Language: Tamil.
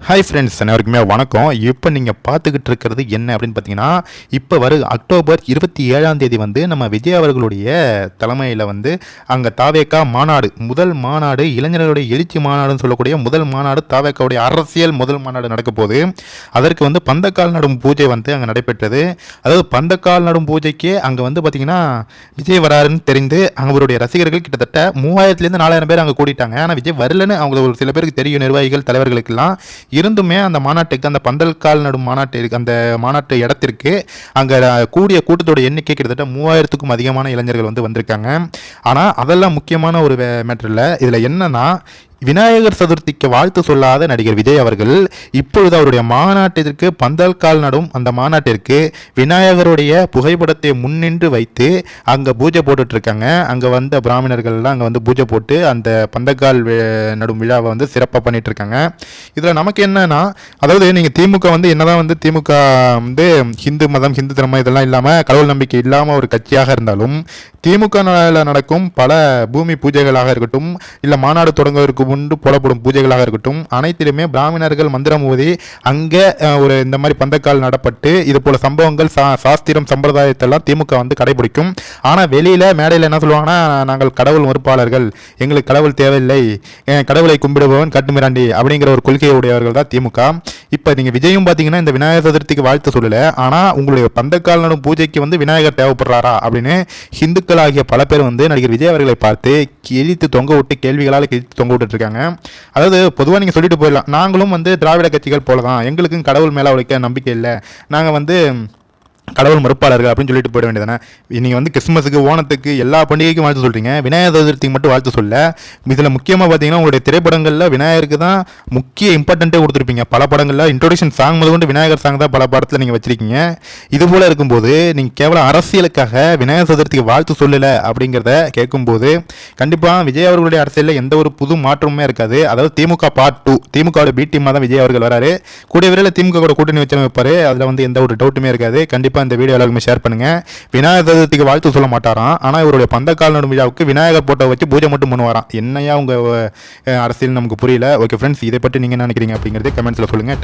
ஹாய் ஃப்ரெண்ட்ஸ் அனைவருக்குமே வணக்கம். இப்போ நீங்கள் பார்த்துக்கிட்டு இருக்கிறது என்ன அப்படின்னு பார்த்தீங்கன்னா இப்போ வரும் அக்டோபர் இருபத்தி ஏழாம் தேதி வந்து நம்ம விஜய் அவர்களுடைய தலைமையில் வந்து அங்கே தாவேக்கா மாநாடு முதல் மாநாடு இளைஞர்களுடைய எழுச்சி மாநாடுன்னு சொல்லக்கூடிய முதல் மாநாடு தாவேக்காவுடைய அரசியல் முதல் மாநாடு நடக்க போகுது. அதற்கு வந்து பந்தக்கால் நடும் பூஜை வந்து அங்கே நடைபெற்றது. அதாவது பந்தக்கால் நடும் பூஜைக்கு அங்கே வந்து பார்த்தீங்கன்னா விஜய் வராருன்னு தெரிந்து அவருடைய ரசிகர்கள் கிட்டத்தட்ட மூவாயிரத்துலேருந்து நாலாயிரம் பேர் அங்கே கூட்டிட்டாங்க ஆனால் விஜய் வரலன்னு அவங்க ஒரு சில பேருக்கு தெரியும் நிர்வாகிகள் தலைவர்களுக்கெல்லாம். இருந்துமே அந்த மாநாட்டுக்கு அந்த பந்தல்கால் நடும் மாநாட்டிற்கு அந்த மாநாட்டு இடத்திற்கு அங்கே கூடிய கூட்டத்தோட எண்ணிக்கை கிட்டத்தட்ட மூவாயிரத்துக்கும் அதிகமான இளைஞர்கள் வந்து வந்திருக்காங்க. ஆனால் அதெல்லாம் முக்கியமான ஒரு மேட்டர் இல்லை. இதில் என்னன்னா விநாயகர் சதுர்த்திக்கு வாழ்த்து சொல்லாத நடிகர் விஜய் அவர்கள் இப்பொழுது அவருடைய மாநாட்டிற்கு பந்தல் கால் நடும் அந்த மாநாட்டிற்கு விநாயகருடைய புகைப்படத்தை முன்னின்று வைத்து அங்கே பூஜை போட்டுட்ருக்காங்க. அங்கே வந்த பிராமணர்கள்லாம் அங்கே வந்து பூஜை போட்டு அந்த பந்தக்கால் நடும் விழாவை வந்து சிறப்பாக பண்ணிகிட்ருக்காங்க இருக்காங்க இதில் நமக்கு என்னன்னா அதாவது நீங்கள் திமுக வந்து என்னதான் வந்து திமுக வந்து ஹிந்து மதம் ஹிந்து தர்மம் இதெல்லாம் இல்லாமல் கடவுள் நம்பிக்கை இல்லாமல் ஒரு கட்சியாக இருந்தாலும் திமுக நடக்கும் பல பூமி பூஜைகளாக இருக்கட்டும் இல்லை மாநாடு தொடங்குவதற்கு முன்பு போடப்படும் பூஜைகளாக இருக்கட்டும். அனைத்திலுமே பிராமணர்கள் மந்திரம் ஓதி அங்கே ஒரு இந்த மாதிரி பந்தக்கால் நடப்பட்டு இது போல சம்பவங்கள் சா சாஸ்திரம் சம்பிரதாயத்தெல்லாம் திமுக வந்து கடைபிடிக்கும். ஆனால் வெளியில் மேடையில் என்ன சொல்லுவாங்கன்னா நாங்கள் கடவுள் மறுப்பாளர்கள். எங்களுக்கு கடவுள் தேவையில்லை. கடவுளை கும்பிடுபவன் கட்டுமிராண்டி அப்படிங்கிற ஒரு கொள்கையுடையவர்கள் தான் திமுக. இப்போ நீங்கள் விஜயும் பார்த்தீங்கன்னா இந்த விநாயகர் சதுர்த்திக்கு வாழ்த்து சொல்லலை. ஆனால் உங்களுடைய பந்தக்கால் நடும் பூஜைக்கு வந்து விநாயகர் தேவைப்படுறாரா அப்படின்னு ஹிந்துக்கள் ஆகிய பல பேர் வந்து நடிகர் விஜய் அவர்களை பார்த்து கிழித்து தொங்க விட்டு கேள்விகளால் கிழித்து தொங்க விட்டுட்டு இருக்காங்க அதாவது பொதுவாக நீங்கள் சொல்லிட்டு போயிடலாம். நாங்களும் வந்து திராவிட கட்சிகள் போல தான் எங்களுக்கும் கடவுள் மேலே அவளுக்கு நம்பிக்கை இல்லை. நாங்கள் வந்து கடவுள் மறுப்பாளர்கள் அப்படின்னு சொல்லிட்டு போயிட வேண்டியதானே நீங்கள் வந்து கிறிஸ்மஸுக்கு ஓணத்துக்கு எல்லா பண்டிகைக்கும் வாழ்த்து சொல்கிறீங்க விநாயகர் சதுர்த்திக்கு மட்டும் வாழ்த்து சொல்ல. இதில் முக்கியமாக பார்த்தீங்கன்னா உங்களுடைய திரைப்படங்களில் விநாயகருக்கு தான் முக்கிய இம்பார்ட்டண்ட்டே கொடுத்துருப்பீங்க. பல படங்களில் இன்ட்ரோடக்ஷன் சாங் முதல் கொண்டு விநாயகர் சாங் தான் பல படத்தில் நீங்கள் வச்சிருக்கீங்க. இது போல் இருக்கும்போது நீங்கள் கேவலம் அரசியலுக்காக விநாயகர் சதுர்த்திக்கு வாழ்த்து சொல்லலை அப்படிங்கிறத கேட்கும்போது கண்டிப்பாக விஜய் அவர்களுடைய அரசியலில் எந்த ஒரு புது மாற்றமுமே இருக்காது. அதாவது திமுக பார்ட் டூ திமுகவோட பி டீமாக தான் விஜய் அவர்கள் வராரு. கூடிய விரைவில் திமுக கூட கூட்டணி வச்சு வைப்பார் அதில் வந்து எந்த ஒரு டவுட்டுமே இருக்காது. கண்டிப்பாக இந்த வீடியோ எல்லாருக்குமே ஷேர் பண்ணுங்க. விநாயகர் சதுர்த்திக்கு வாழ்த்து சொல்ல மாட்டாராம். ஆனால் இவருடைய பந்தக்கால் நடும் விழாவுக்கு விநாயகர் போட்டோ வச்சு பூஜை மட்டும் பண்ணுவாராம். என்னையா உங்கள் அரசியல் நமக்கு புரியல. ஓகே ஃப்ரெண்ட்ஸ் இதை பற்றி நீங்கள் என்ன நினைக்கிறீங்க அப்படிங்கிறதே கமெண்ட்ஸில் சொல்லுங்கள்